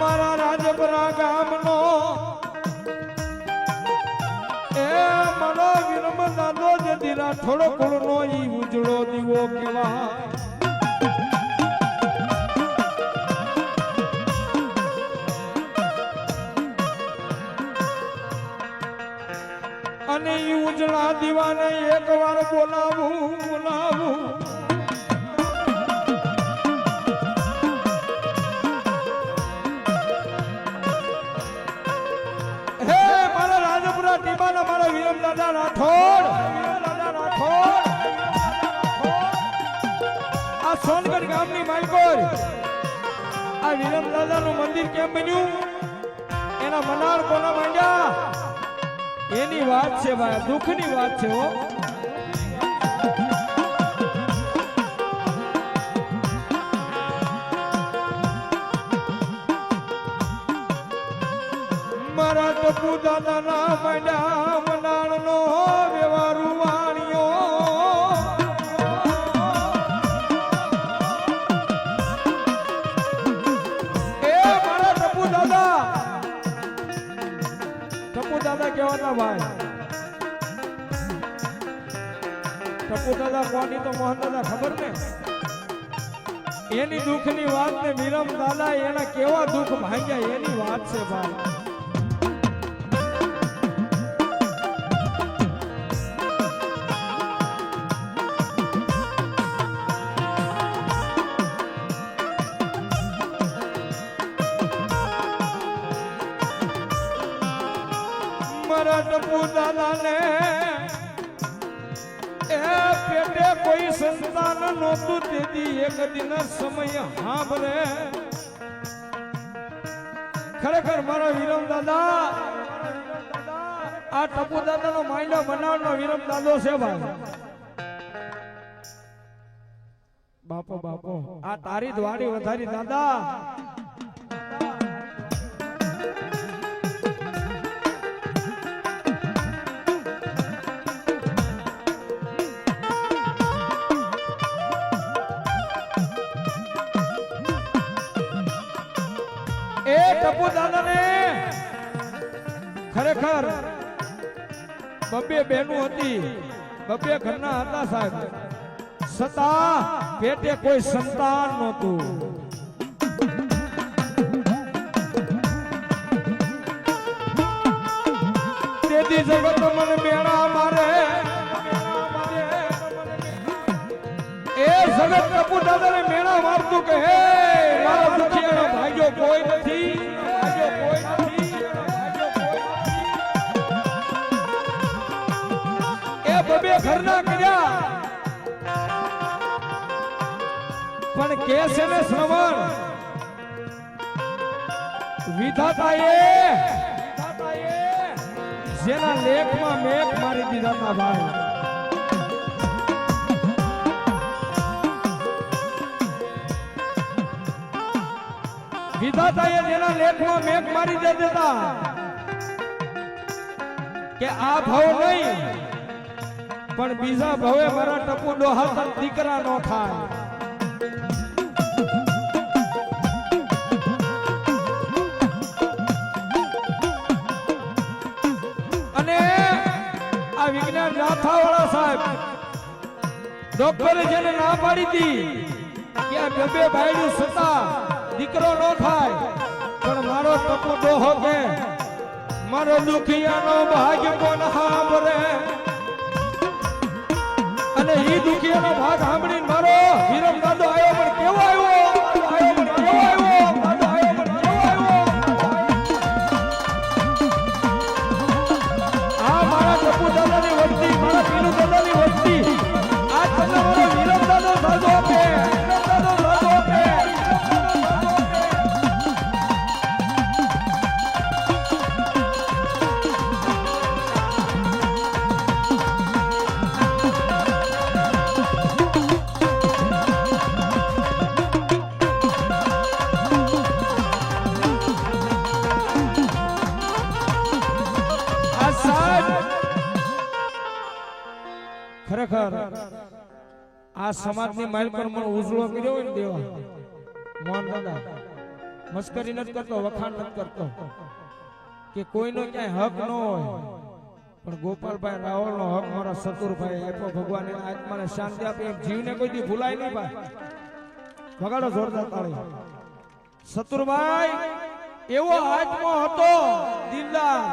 મારા રાજપરા ગામનો. એ મારો વિરમ દાદો જે દીરા થોડો કુળનો ઈ ઉજળો દીવો કેવા અને ઈ ઉજળા દીવાને એકવાર બોલાવું બોલાવું. દાદા રાઠોડ. આ સોનગઢ ગામની માલકોર. આ વિરમ દાદાનું મંદિર કેમ બન્યું? એના મનાર કોના માંડ્યા? એની વાત છે, ભાઈ, દુઃખની વાત છે, હો. કહેવાના ભાઈ. ટપુ ખબર ને? એની દુઃખની વાત ને મીરમ દાદા એના કેવા દુઃખ ભાંગ્યા એની વાત છે ભાઈ. સંતાન નહોતું, તેથી એક દિન સમય હાંભરે ખરેખર મારા વિરમ દાદા, આ ટપુ દાદાનો માંડો બનાવવાનો વિરમ દાદો છે ભાઈ. બાપો બાપો, આ તારી દ્વારી વધારી દાદા. એ ટપુ દાદાને. ખરેખર બબ્બે બહેનું હતી. બબ્બે ઘરના હતા સાહેબ. છતાં પેટે કોઈ સંતાન નહોતું. તેથી જગત મને મેળા જગત દાદા ને મેળા મારતું કે, હે, મારા દુખિયાનો ભાગ્યો ભાગ્યો કોઈ નથી. એ બબે ઘરના કર્યા. પણ કે છે ને શ્રવણ. વિધાતાએ જેના લેખમાં મેઘ મારી દીધા ભાઈ વિધાતાએ જેના લેખમાં મેઘ મારી દે દેતા કે આ ભાવ નહીં, પણ બીજા ભવે મારા ટપુ ડોહા દીકરા નો થાય. અને આ વિજ્ઞાન જાથા વાળા સાહેબ, ડોક્ટરે જેને ના પાડી હતી કે આ ભાઈ નું સતા દીકરો નો થાય, પણ મારો ટપુ ડોહો કે મારો દુખિયાનો ભાગ્ય કોણ સાંભળે? અને ઈ દુખિયાનો ભાગ સાંભળીને મારો હિરમ દાદો આવ્યો આ સમાજની માઇલ પર મને ઉજળો કર્યો હોય ને દેવા. મોહન દાદા, મસ્કરી નથી કરતો, વખાણ નથી કરતો. કે કોઈનો ક્યાંય હક ન હોય. પણ ગોપાલભાઈ રાવળ નો હક મારા સતુરભાઈ આપ્યો. ભગવાન આત્માને શાંતિ આપી. એમ જીવને કોઈ દી ભૂલાય નહીં ભાઈ. વગાડો જોરદાર તાળી. સતુરભાઈ એવો આત્મો હતો દિલદાર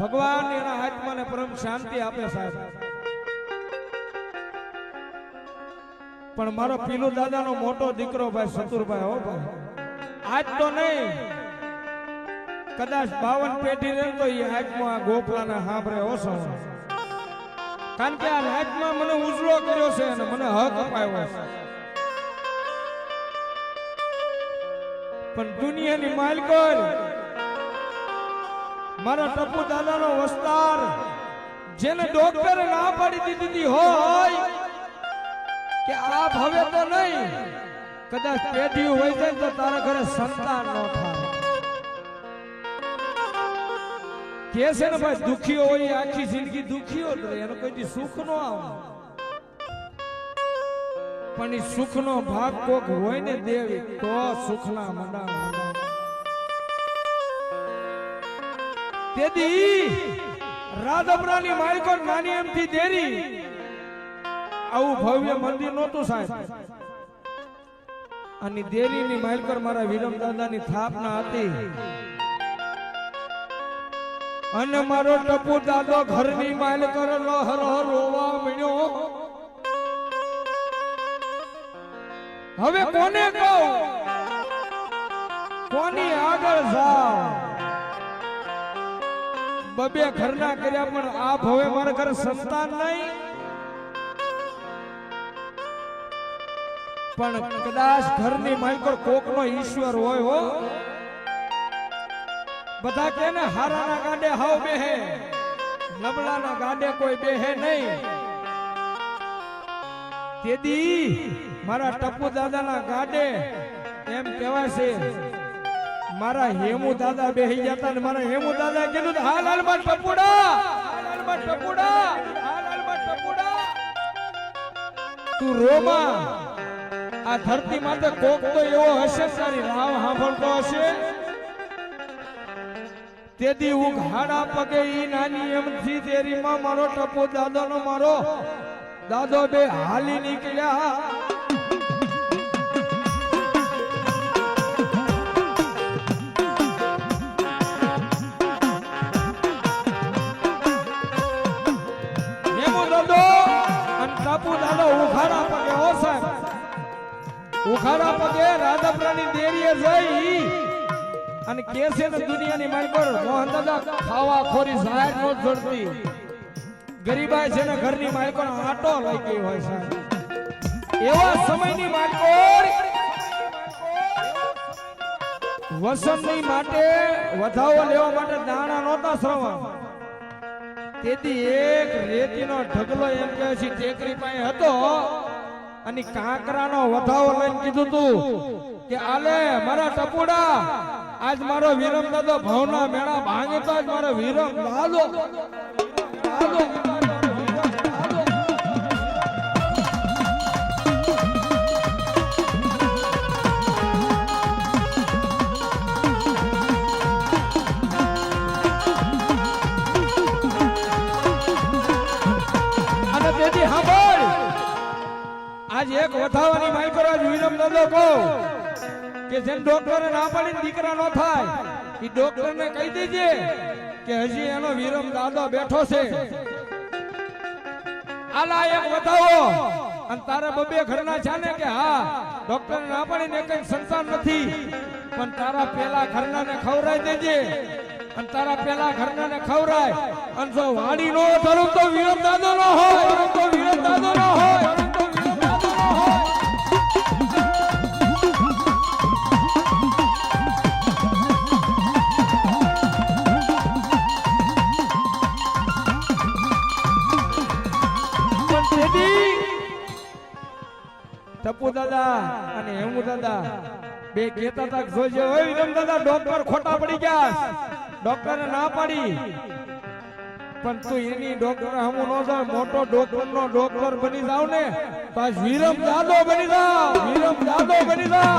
ભગવાન એના આત્માને પરમ શાંતિ આપે સાહેબ. પણ મારો પીલુ દાદાનો મોટો દીકરો ભાઈ સતુરભાઈ, હો ભાઈ. આજ તો નહીં. કદાચ બાવન પેઢી રહે તો એ આત્મા આ ગોપલાને સાંભળે ઓછો કારણ કે આ રાજમાં મને ઉજળો કર્યો છે અને મને હક અપાયો છે. પણ દુનિયાની માલકોર મારા ટપુ દાદાનો વસ્તાર, જેને ડોક્ટરે ના પાડી દીધી હોય નહીં. કદાચ પેઢી હોય જાય તો તારા ઘરે સંતાન ન થાય. કે છે ને ભાઈ, દુખીઓ હોય આખી જિંદગી દુખીઓ જ રહે. એનો કોઈ સુખ નો આવે પણ એ સુખનો ભાગ કોક હોય ને દેવી, તો સુખના મંડા મંડા તેથી રાધપરાની માલિકો નાની એમથી દેરી? આવું ભવ્ય મંદિર નહોતું સાહેબ. અને દેરીની માલકર મારા વિરમ દાદાની સ્થાપના હતી. અને મારો ટપુ દાદો ઘરની માલકર લહર રોવા મળ્યો હવે કોને કહું? કોની આગળ જાવ? બબે ઘરના કર્યા પણ આ ભવે મારા ઘર સંતાન નહીં? પણ કદાચ ઘરની માલકો કોકનો ઈશ્વર હોય હો. બધા કે ને, હારાના ગાડે હાવ બેહે નબળાના ગાડે કોઈ બેહે નહીં. તેદી મારા ટપુ દાદાના ગાડે એમ કહેવાય છે, મારા હેમુ દાદા બેહી જતા ને મારા હેમુ દાદા કીધું હા લાલમાં ટપુડા, હાલ લાલમાં ટપુડા, હાલ લાલમાં ટપુડા. તું રોમા આ ધરતી માથે કોક તો એવો હશે, તારી રાવ સાંભળતો હશે? તેથી હું ઘાડા પગે ઈ નાની એમથી તેરીમાં મારો ટપો દાદાનો મારો. દાદો બે હાલી નીકળ્યા. ઉખાડા પગે રાધાપુરાની દેરીએ જઈ અને કે દુનિયાની માય પર મોહન દાદા ખાવા ખોરી સહાય નો જોડતી ગરીબાઈ છે ને ઘરની માલિકો આટો લઈ ગઈ હોય સાહેબ એવા સમયની માલકોર વસંતની માટે વધાવો લેવા માટે દાણા નહોતા શ્રવણ. તેથી એક રેતીનો ઢગલો એમ કહે છે, ટેકરી પાસે હતો. અને કાંકરાનો વધાવો લઈને કીધું તું કે આલે મારા ટપુડા, આજ મારો વિરમ દાદો ભાવના મેળા ભાંગે તો આજ મારો વિરમ લાલો દાદો એક વધાવાની આજ વિરમ દાદો કહો કે જેમ ડોક્ટરે ના પાડીને દીકરા નો થાય એ ડોક્ટરને કહી દેજે કે હજી એનો વિરમ દાદો બેઠો છે. આલા એક વધાવો. અને તારા બબે ઘરના છે કે હા ડોક્ટર ના પાડીને કઈ સંતાન નથી, પણ તારા પેલા ઘરના ને ખવરાઈ દેજે. અને તારા પેલા ઘરના ને ખવરાય અને જો વાડી નો ધરું તો વિરમ દાદો નો હોય. ટપુ દાદા અને હેમુ દાદા. બે કહેતા હતા જોજે, ઓય વિરમ દાદા, ડોક્ટર ખોટા પડી ગયા ડોક્ટરે ના પાડી. પણ તું એની ડોક્ટર હમુ નો જા મોટો ડોક્ટર નો ડોક્ટર બની જાવ ને. પાછ વિરમ દાદો બની જાવ, વિરમ દાદો બની જાવ.